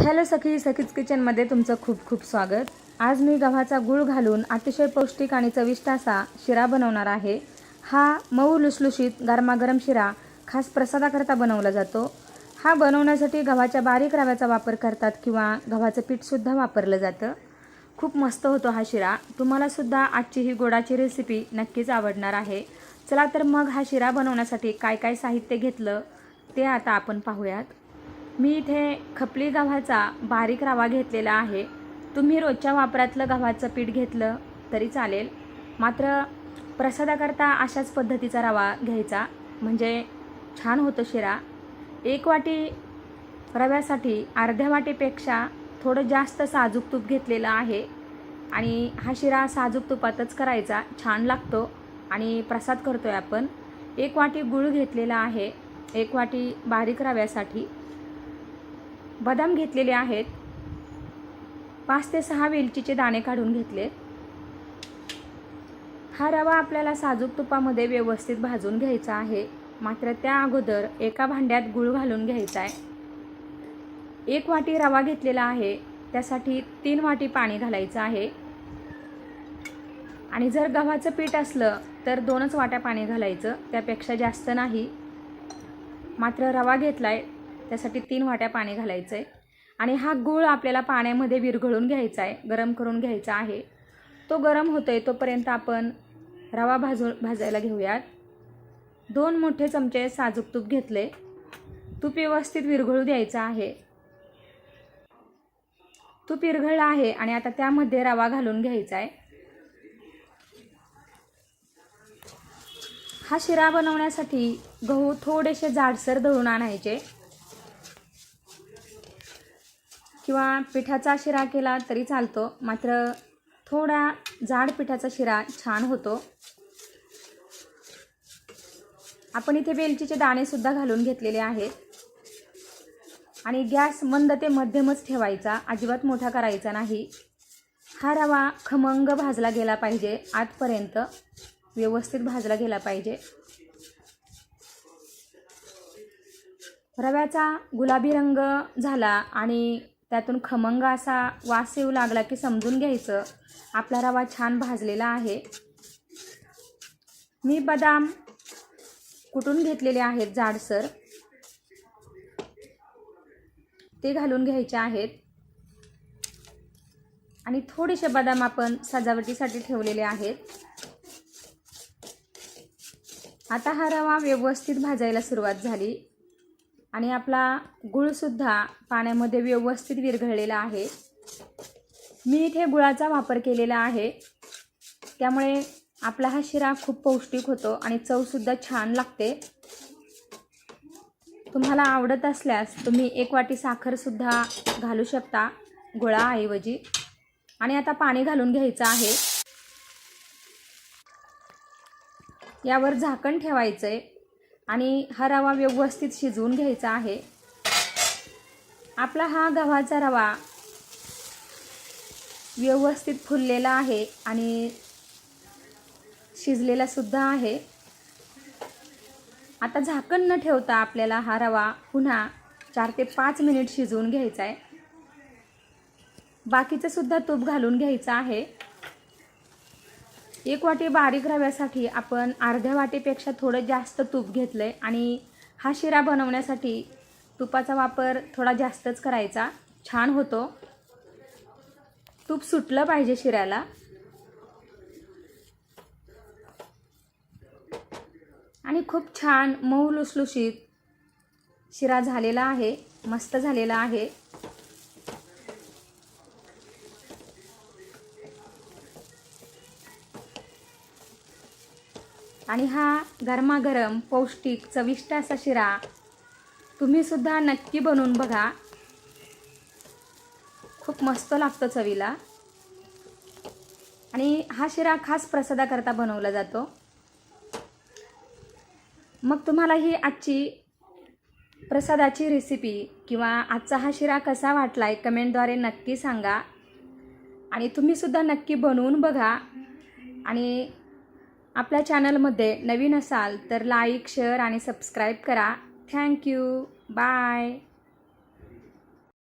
Hello सखी सखीच किचनमध्ये तुमचं खूप खूप स्वागत. आज मी गव्हाचा गूळ घालून अतिशय पौष्टिक आणि चविष्ट असा शिरा बनवणार आहे. हा मऊ लुसलुशीत गरमागरम शिरा खास प्रसादाकरता बनवला जातो. हा बनवण्यासाठी गव्हाच्या बारीक रव्याचा वापर करतात किंवा गव्हाचं पीठसुद्धा वापरलं जातं. खूप मस्त होतो हा शिरा. तुम्हालासुद्धा आजची ही गोडाची रेसिपी नक्कीच आवडणार आहे. चला तर मग हा शिरा बनवण्यासाठी काय काय साहित्य घेतलं ते आता आपण पाहूयात. मी इथे खपली गव्हाचा बारीक रवा घेतलेला आहे. तुम्ही रोजच्या वापरातलं गव्हाचं पीठ घेतलं तरी चालेल. मात्र प्रसादाकरता अशाच पद्धतीचा रवा घ्यायचा. म्हणजे छान होतो शिरा. एक वाटी रव्यासाठी अर्ध्या वाटीपेक्षा थोडं जास्त साजूक तूप घेतलेलं आहे. आणि हा शिरा साजूक तुपातच करायचा. छान लागतो आणि प्रसाद करतो आहे आपण. एक वाटी गूळ घेतलेला आहे. एक वाटी बारीक रव्यासाठी. बदाम घेतलेले आहेत. पाच ते सहा वेलचीचे दाणे काढून घेतले. हा रवा आपल्याला साजूक तुपामध्ये व्यवस्थित भाजून घ्यायचा आहे. मात्र त्या अगोदर एका भांड्यात गूळ घालून घ्यायचा आहे. एक वाटी रवा घेतलेला आहे. त्यासाठी तीन वाटी पाणी घालायचं आहे. आणि जर गव्हाचं पीठ असलं तर दोनच वाट्या पाणी घालायचं. त्यापेक्षा जास्त नाही. मात्र रवा घेतला आहे त्यासाठी तीन वाट्या पाणी घालायचं आहे आणि हा गूळ आपल्याला पाण्यामध्ये विरघळून घ्यायचा आहे गरम करून घ्यायचा आहे. तो गरम होतो आहे तोपर्यंत आपण रवा भाजू भाजायला घेऊयात. दोन मोठे चमचे साजूक तूप घेतले. तूप व्यवस्थित विरघळू द्यायचं आहे. तूप विरघळला आहे आणि आता त्यामध्ये रवा घालून घ्यायचा आहे. हा शिरा बनवण्यासाठी गहू थोडेसे जाडसर दळून आणायचे. किंवा पिठाचा शिरा केला तरी चालतो. मात्र थोडा जाड पिठाचा शिरा छान होतो. आपण इथे वेलचीचे दाणेसुद्धा घालून घेतलेले आहेत. आणि गॅस मंद ते मध्यमच ठेवायचा. अजिबात मोठा करायचा नाही. हा रवा खमंग भाजला गेला पाहिजे. आतपर्यंत व्यवस्थित भाजला गेला पाहिजे. रव्याचा गुलाबी रंग झाला आणि त्यातून खमंग असा वास येऊ लागला की समजून घ्यायचं. आपला रवा छान भाजलेला आहे. मी बदाम कुटून घेतलेले आहेत जाडसर. ते घालून घ्यायचे आहेत. आणि थोडेसे बदाम आपण सजावटीसाठी ठेवलेले आहेत. आता हा रवा व्यवस्थित भाजायला सुरुवात झाली. आणि आपला गुळसुद्धा पाण्यामध्ये व्यवस्थित विरघळलेला आहे. मी इथे गुळाचा वापर केलेला आहे. त्यामुळे आपला हा शिरा खूप पौष्टिक होतो आणि चवसुद्धा छान लागते. तुम्हाला आवडत असल्यास तुम्ही एक वाटी साखरसुद्धा घालू शकता गुळाऐवजी. आणि आता पाणी घालून घ्यायचं आहे. यावर झाकण ठेवायचं आहे आणि हा रवा व्यवस्थित शिजवून घ्यायचा आहे. आपला हा गव्हाचा रवा व्यवस्थित फुललेला आहे आणि शिजलेला सुद्धा आहे. आता झाकण न ठेवता आपल्याला हा रवा पुन्हा चार ते पाच मिनिट शिजवून घ्यायचा आहे. बाकीचं सुद्धा तूप घालून घ्यायचं आहे. एक वाटी बारीक रव्यासाठी आपण अर्ध्या वाटीपेक्षा थोडं जास्त तूप घेतलं आहे आणि हा शिरा बनवण्यासाठी तुपाचा वापर थोडा जास्तच करायचा. छान होतो. तूप सुटलं पाहिजे शिऱ्याला. आणि खूप छान मऊ लुसलुशीत शिरा झालेला आहे मस्त झालेला आहे. आणि हा गरमागरम पौष्टिक चविष्ट असा शिरा तुम्हीसुद्धा नक्की बनवून बघा. खूप मस्त लागतो चवीला. आणि हा शिरा खास प्रसादाकरता बनवला जातो. मग तुम्हाला ही आजची प्रसादाची रेसिपी किंवा आजचा हा शिरा कसा वाटला आहे कमेंटद्वारे नक्की सांगा. आणि तुम्हीसुद्धा नक्की बनवून बघा. आणि आपल्या चॅनलमध्ये नवीन असाल तर लाईक शेअर आणि सबस्क्राईब करा. Thank you bye.